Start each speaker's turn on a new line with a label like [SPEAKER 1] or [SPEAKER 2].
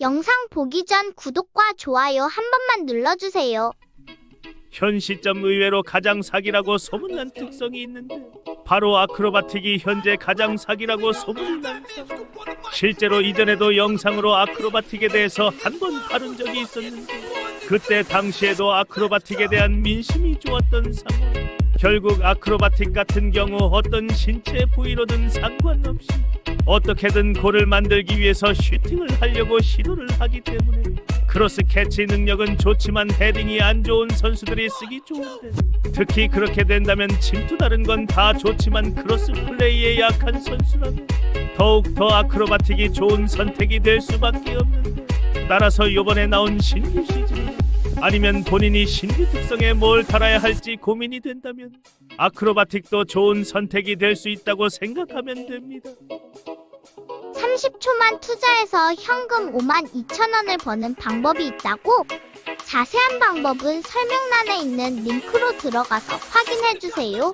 [SPEAKER 1] 영상 보기 전 구독과 좋아요 한 번만 눌러주세요.
[SPEAKER 2] 현 시점 의외로 가장 사기라고 소문난 특성이 있는데 바로 아크로바틱이 현재 가장 사기라고 소문이 난. 실제로 이전에도 영상으로 아크로바틱에 대해서 한 번 다룬 적이 있었는데 그때 당시에도 아크로바틱에 대한 민심이 좋았던 상황 결국 아크로바틱 같은 경우 어떤 신체 부위로든 상관없이 어떻게든 골을 만들기 위해서 슈팅을 하려고 시도를 하기 때문에. 크로스 캐치 능력은 좋지만 헤딩이 안 좋은 선수들이 쓰기 좋은데. 특히 그렇게 된다면 침투 다른 건 다 좋지만 크로스 플레이에 약한 선수라면 더욱 더 아크로바틱이 좋은 선택이 될 수밖에 없는데. 따라서 요번에 나온 신규 시즌 아니면 본인이 신규 특성에 뭘 달아야 할지 고민이 된다면 아크로바틱도 좋은 선택이 될 수 있다고 생각하면 됩니다.
[SPEAKER 1] 30초만 투자해서 현금 5만 2천 원을 버는 방법이 있다고? 자세한 방법은 설명란에 있는 링크로 들어가서 확인해주세요.